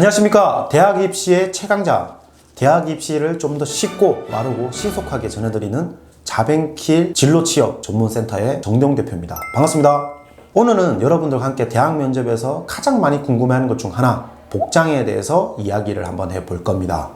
안녕하십니까. 대학 입시의 최강자. 대학 입시를 좀 더 쉽고 빠르고 신속하게 전해드리는 자벤킬 진로 취업 전문센터의 정동 대표입니다. 반갑습니다. 오늘은 여러분들과 함께 대학 면접에서 가장 많이 궁금해하는 것 중 하나, 복장에 대해서 이야기를 한번 해볼 겁니다.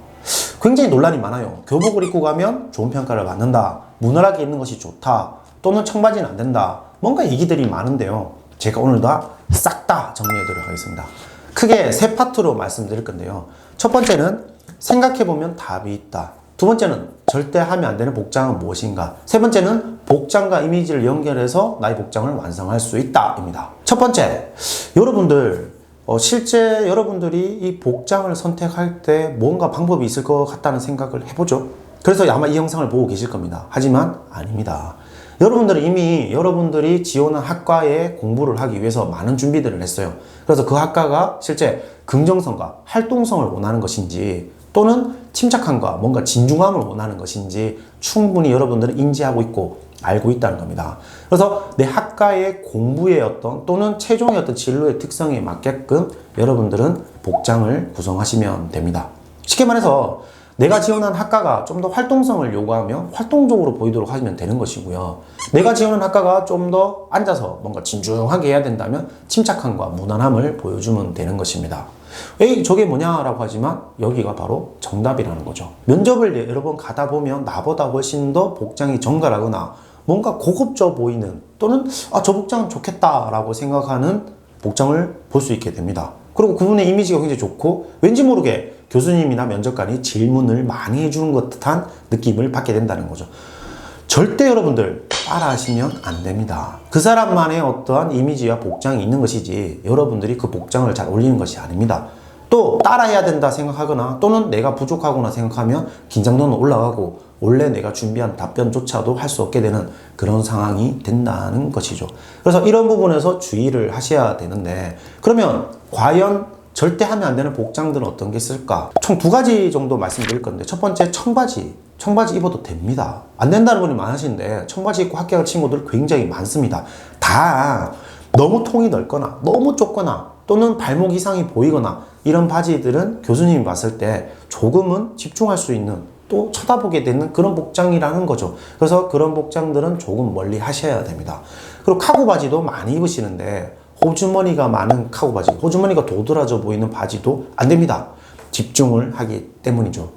굉장히 논란이 많아요. 교복을 입고 가면 좋은 평가를 받는다. 무난하게 입는 것이 좋다. 또는 청바지는 안 된다. 뭔가 얘기들이 많은데요. 제가 오늘 다 싹 다 정리해 드리도록 하겠습니다. 크게 세 파트로 말씀드릴 건데요. 첫 번째는 생각해보면 답이 있다. 두 번째는 절대 하면 안 되는 복장은 무엇인가. 세 번째는 복장과 이미지를 연결해서 나의 복장을 완성할 수 있다. 입니다. 첫 번째, 여러분들, 어, 실제 여러분들이 이 복장을 선택할 때 뭔가 방법이 있을 것 같다는 생각을 해보죠. 그래서 아마 이 영상을 보고 계실 겁니다. 하지만 아닙니다. 여러분들은 이미 여러분들이 지원한 학과에 공부를 하기 위해서 많은 준비들을 했어요. 그래서 그 학과가 실제 긍정성과 활동성을 원하는 것인지 또는 침착함과 뭔가 진중함을 원하는 것인지 충분히 여러분들은 인지하고 있고 알고 있다는 겁니다. 그래서 내 학과의 공부의 어떤 또는 최종의 어떤 진로의 특성에 맞게끔 여러분들은 복장을 구성하시면 됩니다. 쉽게 말해서 내가 지원한 학과가 좀 더 활동성을 요구하며 활동적으로 보이도록 하시면 되는 것이고요. 내가 지원한 학과가 좀 더 앉아서 뭔가 진중하게 해야 된다면 침착함과 무난함을 보여주면 되는 것입니다. 에이, 저게 뭐냐라고 하지만 여기가 바로 정답이라는 거죠. 면접을 여러 번 가다 보면 나보다 훨씬 더 복장이 정갈하거나 뭔가 고급져 보이는 또는 아, 저 복장은 좋겠다라고 생각하는 복장을 볼 수 있게 됩니다. 그리고 그분의 이미지가 굉장히 좋고 왠지 모르게 교수님이나 면접관이 질문을 많이 해주는 것 듯한 느낌을 받게 된다는 거죠. 절대 여러분들 따라하시면 안 됩니다. 그 사람만의 어떠한 이미지와 복장이 있는 것이지 여러분들이 그 복장을 잘 올리는 것이 아닙니다. 또 따라해야 된다 생각하거나 또는 내가 부족하거나 생각하면 긴장도는 올라가고 원래 내가 준비한 답변조차도 할 수 없게 되는 그런 상황이 된다는 것이죠. 그래서 이런 부분에서 주의를 하셔야 되는데 그러면 과연 절대 하면 안 되는 복장들은 어떤 게 있을까? 총 두 가지 정도 말씀드릴 건데 첫 번째 청바지. 청바지 입어도 됩니다. 안 된다는 분이 많으신데 청바지 입고 학교 갈 친구들 굉장히 많습니다. 다 너무 통이 넓거나 너무 좁거나 또는 발목 이상이 보이거나 이런 바지들은 교수님이 봤을 때 조금은 집중할 수 있는 또 쳐다보게 되는 그런 복장이라는 거죠. 그래서 그런 복장들은 조금 멀리 하셔야 됩니다. 그리고 카고 바지도 많이 입으시는데 호주머니가 많은 카고 바지, 호주머니가 도드라져 보이는 바지도 안 됩니다. 집중을 하기 때문이죠.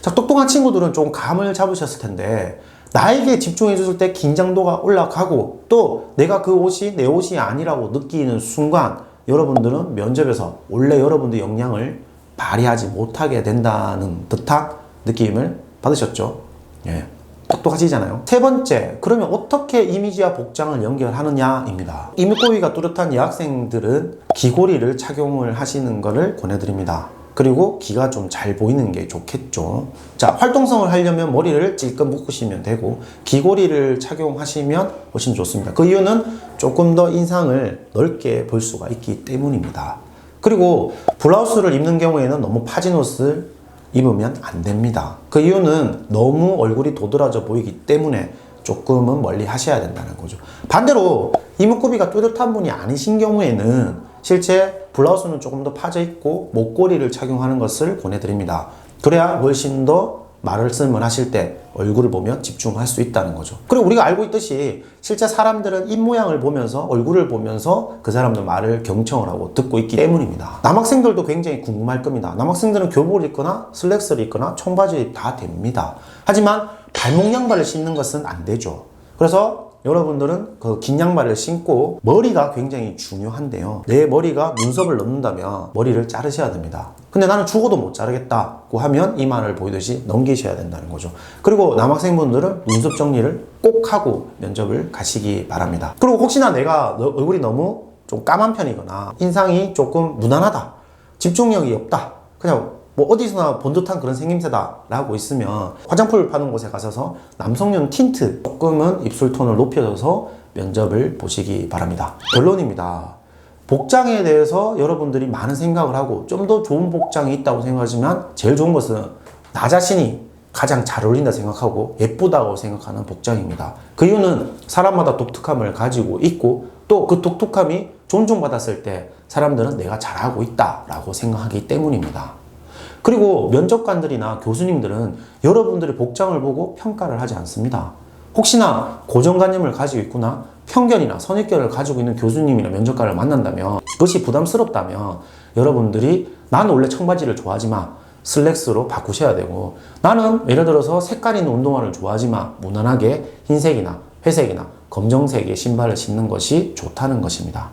자, 똑똑한 친구들은 좀 감을 잡으셨을 텐데, 나에게 집중해 줬을 때 긴장도가 올라가고, 또 내가 그 옷이 내 옷이 아니라고 느끼는 순간, 여러분들은 면접에서 원래 여러분들 역량을 발휘하지 못하게 된다는 듯한 느낌을 받으셨죠? 예. 똑똑하시잖아요. 세 번째, 그러면 어떻게 이미지와 복장을 연결하느냐입니다. 이목구비가 뚜렷한 여학생들은 귀고리를 착용을 하시는 것을 권해드립니다. 그리고 귀가 좀 잘 보이는 게 좋겠죠. 자, 활동성을 하려면 머리를 찔끔 묶으시면 되고, 귀고리를 착용하시면 훨씬 좋습니다. 그 이유는 조금 더 인상을 넓게 볼 수가 있기 때문입니다. 그리고 블라우스를 입는 경우에는 너무 파진 옷을 입으면 안 됩니다. 그 이유는 너무 얼굴이 도드라져 보이기 때문에 조금은 멀리 하셔야 된다는 거죠. 반대로 이목구비가 뚜렷한 분이 아니신 경우에는 실제 블라우스는 조금 더 파져 있고 목걸이를 착용하는 것을 권해드립니다. 그래야 훨씬 더 말씀을 하실 때 얼굴을 보면 집중할 수 있다는 거죠. 그리고 우리가 알고 있듯이 실제 사람들은 입모양을 보면서 얼굴을 보면서 그 사람들 말을 경청을 하고 듣고 있기 때문입니다. 남학생들도 굉장히 궁금할 겁니다. 남학생들은 교복을 입거나 슬랙스를 입거나 청바지 다 됩니다. 하지만 발목 양발을 신는 것은 안 되죠. 그래서 여러분들은 그 긴 양말을 신고 머리가 굉장히 중요한데요. 내 머리가 눈썹을 넘는다면 머리를 자르셔야 됩니다. 근데 나는 죽어도 못 자르겠다고 하면 이만을 보이듯이 넘기셔야 된다는 거죠. 그리고 남학생분들은 눈썹 정리를 꼭 하고 면접을 가시기 바랍니다. 그리고 혹시나 내가 너- 얼굴이 너무 좀 까만 편이거나 인상이 조금 무난하다. 집중력이 없다. 그냥 뭐 어디서나 본 듯한 그런 생김새다라고 있으면 화장품을 파는 곳에 가셔서 남성용 틴트 조금은 입술 톤을 높여줘서 면접을 보시기 바랍니다. 결론입니다. 복장에 대해서 여러분들이 많은 생각을 하고 좀 더 좋은 복장이 있다고 생각하지만 제일 좋은 것은 나 자신이 가장 잘 어울린다 생각하고 예쁘다고 생각하는 복장입니다. 그 이유는 사람마다 독특함을 가지고 있고 또 그 독특함이 존중받았을 때 사람들은 내가 잘하고 있다라고 생각하기 때문입니다. 그리고 면접관들이나 교수님들은 여러분들의 복장을 보고 평가를 하지 않습니다. 혹시나 고정관념을 가지고 있거나 편견이나 선입견을 가지고 있는 교수님이나 면접관을 만난다면 그것이 부담스럽다면 여러분들이 나는 원래 청바지를 좋아하지만 슬랙스로 바꾸셔야 되고 나는 예를 들어서 색깔 있는 운동화를 좋아하지만 무난하게 흰색이나 회색이나 검정색의 신발을 신는 것이 좋다는 것입니다.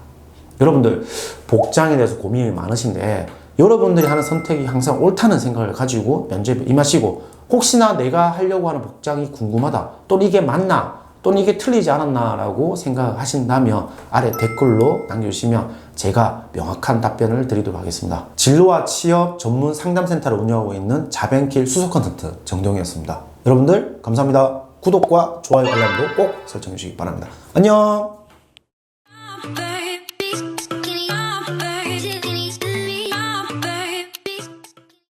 여러분들 복장에 대해서 고민이 많으신데 여러분들이 하는 선택이 항상 옳다는 생각을 가지고 면접에 임하시고 혹시나 내가 하려고 하는 복장이 궁금하다 또는 이게 맞나 또는 이게 틀리지 않았나 라고 생각하신다면 아래 댓글로 남겨주시면 제가 명확한 답변을 드리도록 하겠습니다. 진로와 취업 전문 상담센터를 운영하고 있는 자벤킬 수석 컨설트 정동이었습니다. 여러분들 감사합니다. 구독과 좋아요 알람도 꼭 설정해 주시기 바랍니다. 안녕!